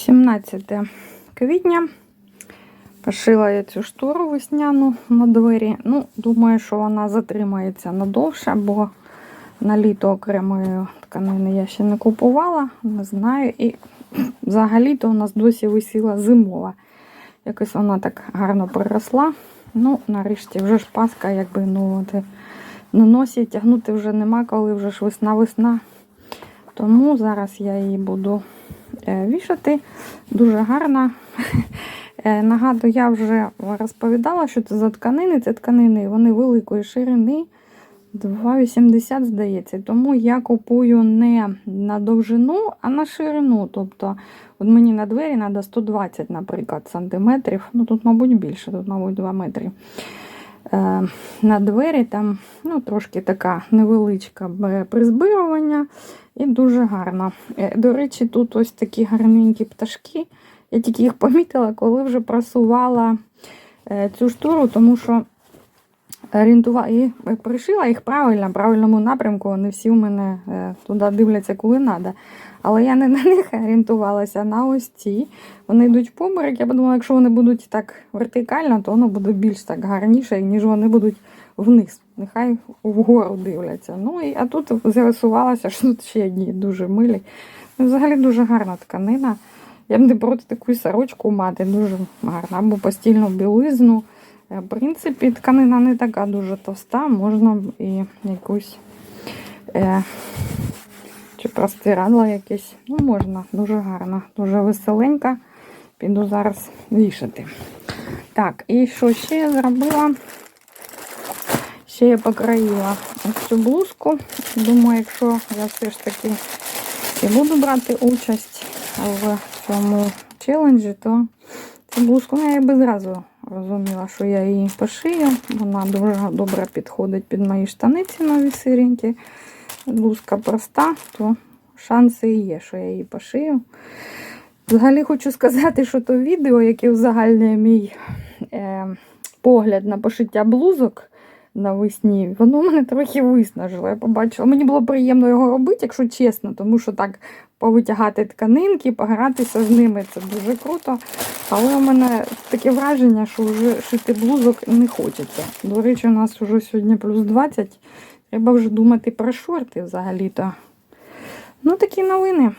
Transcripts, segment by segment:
17 квітня. Пошила я цю штору весняну на двері. Ну, думаю, що вона затримається надовше, бо на літо окремої тканини я ще не купувала, не знаю. І взагалі-то у нас досі висіла зимова. Якось вона так гарно приросла. Ну, нарешті, вже ж паска, якби ну, на носі тягнути вже нема, коли вже ж весна-весна. Тому зараз я її буду вішати. Дуже гарна. Е, Нагадую, я вже розповідала, що це за тканини. Це тканини, вони великої ширини. 2,80, здається. Тому я купую не на довжину, а на ширину. Тобто, от мені на двері треба 120, наприклад, сантиметрів. Ну, тут, мабуть, більше, тут, мабуть, 2 метри. Е, на двері там ну, трошки така невеличка призбирування і дуже гарна. Е, До речі, тут ось такі гарненькі пташки. Я тільки їх помітила, коли вже просувала е, цю штуру, тому що орієнтувала і пришила їх правильно, в правильному напрямку. Вони всі у мене е, туди дивляться, коли треба. Але я не на них орієнтувалася, на ось ці. Вони йдуть в поберек. Я подумала, якщо вони будуть так вертикально, то воно буде більш так гарніше, ніж вони будуть вниз. Нехай вгору дивляться. Ну, і, А тут з'ясувалося, що тут ще одні дуже милі. Ну, взагалі дуже гарна тканина. Я б не проти таку сорочку мати, дуже гарна, або постільну білизну. В принципі, тканина не така дуже товста, можна і якусь е, чи простирадла якесь. Ну, можна, дуже гарна, дуже веселенька. Піду зараз вішати. Так, і що ще я зробила? Ще я покроїла цю блузку. Думаю, якщо я все ж таки і буду брати участь в цьому челенджі, то цю блузку я якби зразу розуміла, що я її пошию. Вона дуже добре підходить під мої штаниці нові сиренькі. Блузка проста, то шанси є, що я її пошию. Взагалі хочу сказати, що то відео, яке узагальнює мій е, погляд на пошиття блузок навесні, воно мене трохи виснажило. Я побачила. Мені було приємно його робити, якщо чесно, тому що так повитягати тканинки, погратися з ними це дуже круто. Але у мене таке враження, що вже шити блузок не хочеться. До речі, у нас вже сьогодні плюс 20. Треба вже думати про шорти взагалі-то. Ну, такі новини.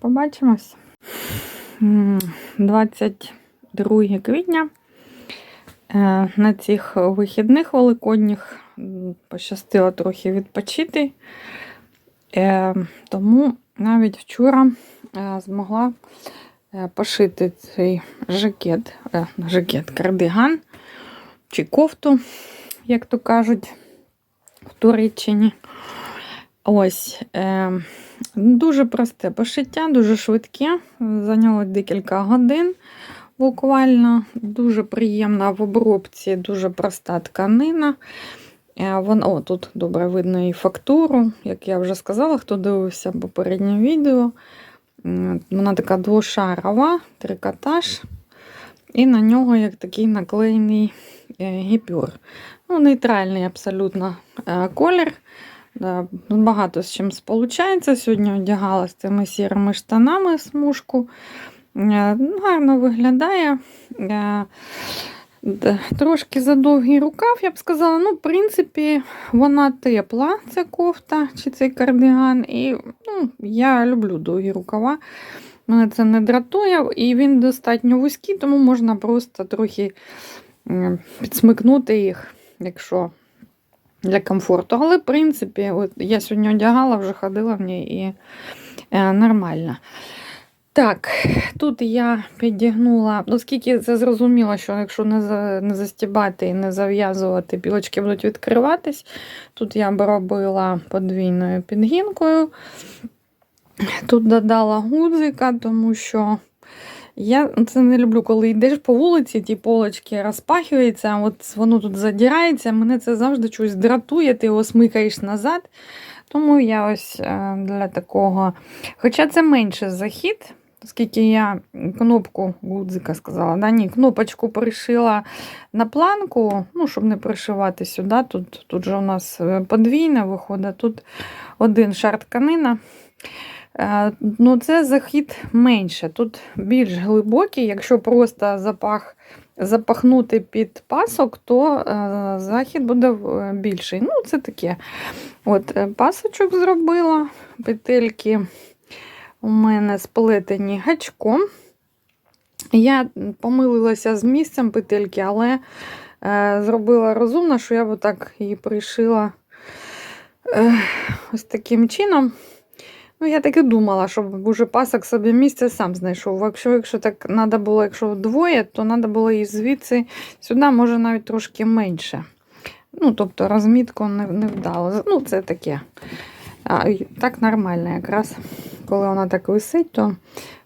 Побачимось. 22 квітня. Е, На цих вихідних великодніх пощастило трохи відпочити. Е, Тому навіть вчора е, змогла е, пошити цей жакет, е, жакет, кардиган чи кофту, як то кажуть, в Туреччині. Ось. Дуже просте пошиття, дуже швидке. Зайняло декілька годин. Буквально дуже приємна в обробці, дуже проста тканина. Е, Вон, о, тут добре видно і фактуру, як я вже сказала, хто дивився попереднє відео. Вона така двошарова, трикотаж, і на нього як такий наклеєний е, гіпюр. Ну, нейтральний абсолютно е, колір. Багато з чим сполучається. Сьогодні одягала з цими сірими штанами смужку. Е, Гарно виглядає. Трошки задовгий рукав, я б сказала. Ну, в принципі, вона тепла, ця кофта чи цей кардиган. І ну, я люблю довгі рукава. Мене це не дратує, і він достатньо вузький, тому можна просто трохи підсмикнути їх, якщо для комфорту. Але, в принципі, от я сьогодні одягала, вже ходила в ній і е, нормально. Так, тут я підігнула, оскільки це зрозуміло, що якщо не, за, не застібати і не зав'язувати, білочки будуть відкриватись. Тут я б робила подвійною підгінкою. Тут додала гудзика, тому що я це не люблю, коли йдеш по вулиці, ті полочки розпахуються, а от воно тут задирається. Мене це завжди щось дратує, ти його смикаєш назад. Тому я ось е, для такого. Хоча це менше захід, оскільки я кнопку гудзика сказала, да, ні, кнопочку пришила на планку, ну, щоб не пришивати сюди. Тут, тут же у нас е, подвійне виходить, тут один шар тканина. Е, Ну, це захід менше. Тут більш глибокий. Якщо просто запах, запахнути під пасок, то е, захід буде більший. Ну, це таке. От, пасочок зробила, петельки у мене сплетені гачком. Я помилилася з місцем петельки, але е, зробила розумно, що я б отак її пришила е, ось таким чином. Ну, я так і думала, щоб уже пасок собі місце сам знайшов. Якщо, якщо так треба було, якщо двоє, то треба було і звідси сюди, може навіть трошки менше. Ну, тобто розмітку не, не вдало. Ну, це таке. А, так нормально, якраз коли вона так висить, то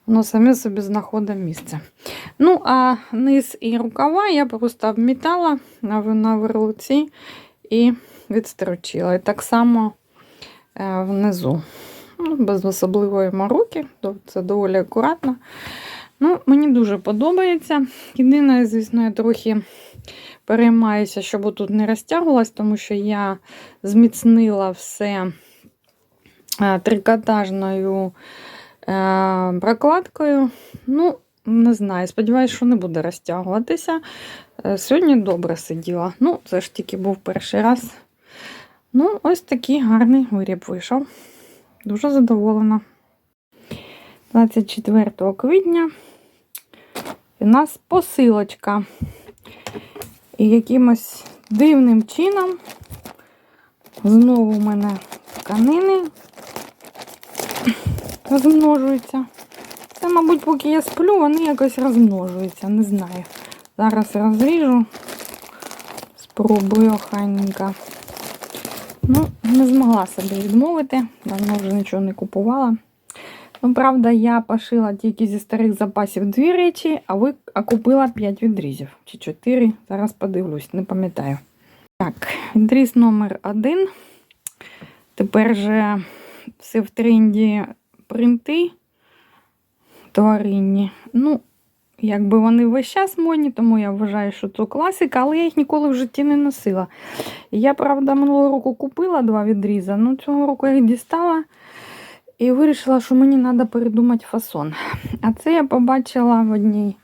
воно саме собі знаходить місце. Ну, а низ і рукава я просто обмітала на, верлиці і відстрочила. І так само е, внизу. Ну, без особливої мороки, то це доволі акуратно. Ну, Мені дуже подобається. Єдине, звісно, я трохи переймаюся, щоб тут не розтягувалось, тому що я зміцнила все трикотажною е, прокладкою. Ну, не знаю, сподіваюся, що не буде розтягуватися. Е, Сьогодні добре сиділа. Ну, це ж тільки був перший раз. Ну, ось такий гарний виріб вийшов. Дуже задоволена. 24 квітня у нас посилочка. І якимось дивним чином знову у мене тканини розмножуються. Це, мабуть, поки я сплю, вони якось розмножуються, не знаю. Зараз розріжу, спробую охайненько. Ну, не змогла собі відмовити, давно вже нічого не купувала. Ну, правда, я пошила тільки зі старих запасів дві речі, а ви а купила 5 відрізів. Чи 4. Зараз подивлюсь, не пам'ятаю. Так, відріз номер один. Тепер же все в тренді принти тваринні. Ну, якби вони весь час модні, тому я вважаю, що це класика, але я їх ніколи в житті не носила. Я, правда, минулого року купила два відріза, ну цього року я їх дістала і вирішила, що мені треба передумати фасон. А це я побачила в одній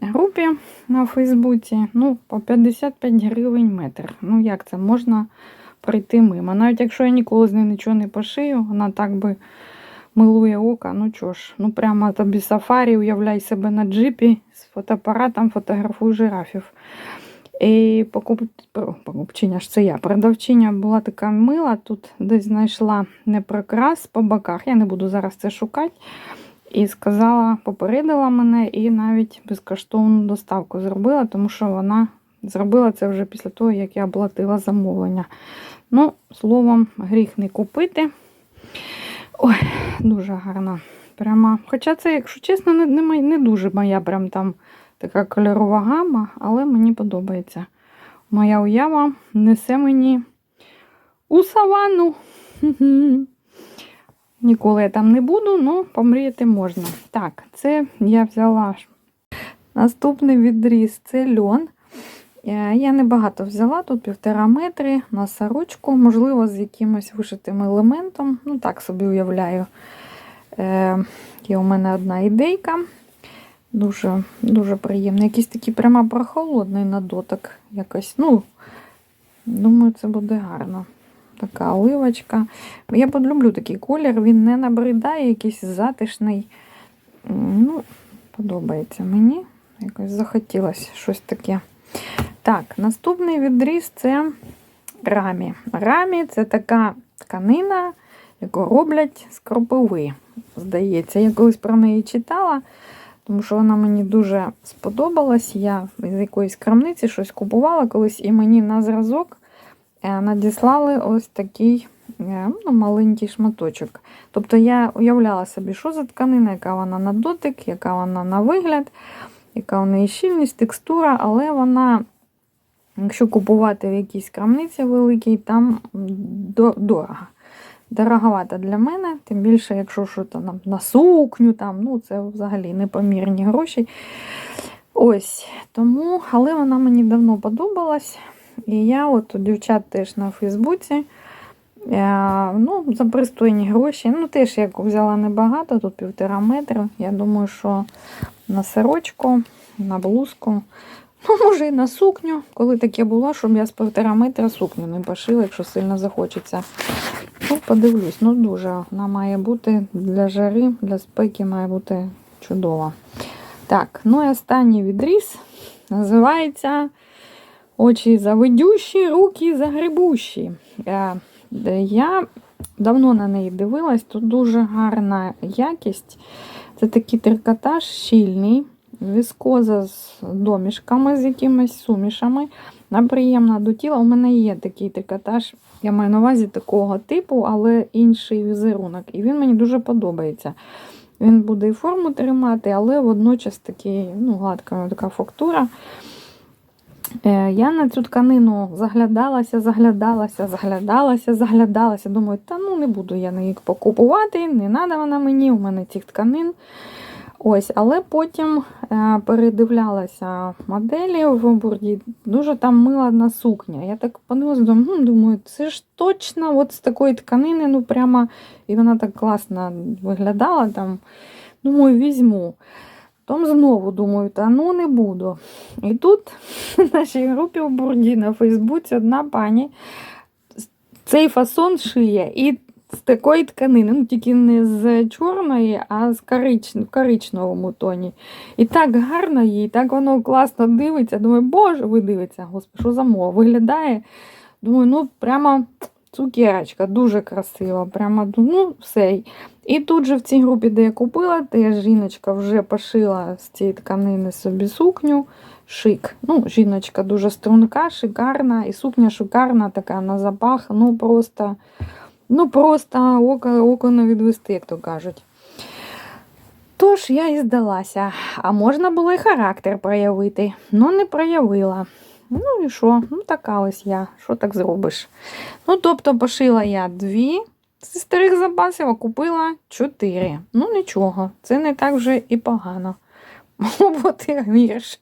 групі на Фейсбуці. Ну, по 55 гривень метр. Ну, як це можна пройти мимо? Навіть якщо я ніколи з нею нічого не пошию, вона так би милує ока. Ну чого ж, ну прямо тобі сафарі, уявляй себе на джипі з фотоапаратом, фотографую жирафів. І покуп... покупчиня ж це я. Продавчиня була така мила, тут десь знайшла непрокрас по боках. Я не буду зараз це шукати. І сказала, попередила мене і навіть безкоштовну доставку зробила, тому що вона зробила це вже після того, як я оплатила замовлення. Ну, словом, гріх не купити. Ой, дуже гарна. Прямо. Хоча це, якщо чесно, не, не, не дуже моя прям там така кольорова гама, але мені подобається. Моя уява несе мені у саванну. Ніколи я там не буду, але помріяти можна. Так, це я взяла. Наступний відріз це льон. Е, Я небагато взяла, тут півтора метри на можливо, з якимось вишитим елементом. Ну, так собі уявляю. Е, Є у мене одна ідейка. Дуже дуже приємно. Якийсь такий прямо прохолодний на дотик. Якось, ну, думаю, це буде гарно. Така оливочка. Я люблю такий колір, він не набридає, якийсь затишний. Ну, подобається мені. Якось захотілося щось таке. Так, наступний відріз це рамі. Рамі це така тканина, яку роблять з кропиви. Здається, я колись про неї читала, тому що вона мені дуже сподобалась. Я з якоїсь крамниці щось купувала колись, і мені на зразок е, надіслали ось такий е, ну, маленький шматочок. Тобто я уявляла собі, що за тканина, яка вона на дотик, яка вона на вигляд, яка у неї щільність, текстура, але вона. Якщо купувати в якійсь крамниці великій, там до- дорого. Дороговато для мене, тим більше, якщо що там на- сукню, там, ну це взагалі непомірні гроші. Ось, тому, але вона мені давно подобалась. І я от у дівчат теж на Фейсбуці Е, ну, за пристойні гроші. Ну, теж як взяла небагато, тут півтора метра. Я думаю, що на сорочку, на блузку. Ну, може, і на сукню, коли таке було, щоб я з півтора метра сукню не пошила, якщо сильно захочеться. Ну, подивлюсь, ну дуже вона має бути для жари, для спеки має бути чудова. Так, ну і останній відріз називається Очі завидющі, руки загребущі. Е, Я давно на неї дивилась, тут дуже гарна якість. Це такий трикотаж щільний, віскоза з домішками, з якимись сумішами. Вона приємна до тіла. У мене є такий трикотаж, я маю на увазі такого типу, але інший візерунок. І він мені дуже подобається. Він буде і форму тримати, але водночас такий, ну, гладка така фактура. Е, Я на цю тканину заглядалася, заглядалася, заглядалася, заглядалася. Думаю, та ну не буду я її покупувати, не треба вона мені, у мене цих тканин. Ось, Але потім е, передивлялася моделі в бурді, дуже там мила сукня. Я так думаю, думаю, це ж точно от з такої тканини, ну прямо, і вона так класно виглядала там. Думаю, візьму. Потім знову думаю, та ну не буду. І тут в нашій групі у Бурді на Фейсбуці одна пані цей фасон шиє і з такої тканини, ну тільки не з чорної, а з корич... в коричневому тоні. І так гарно їй, так воно класно дивиться. Думаю, боже, ви дивиться, господи, що за мова? Виглядає. Думаю, ну прямо цукерочка, дуже красива. Прямо, ну, все. І тут же в цій групі, де я купила, теж жіночка вже пошила з цієї тканини собі сукню. Шик. Ну, жіночка дуже струнка, шикарна, і сукня шикарна, така на запах. Ну просто, ну просто око, око не відвести, як то кажуть. Тож я і здалася. А можна було і характер проявити. Ну, не проявила. Ну і що? Ну, така ось я. Що так зробиш? Ну, тобто, пошила я дві зі старих запасів, а купила чотири. Ну, нічого, це не так вже і погано. Могло бути гірше.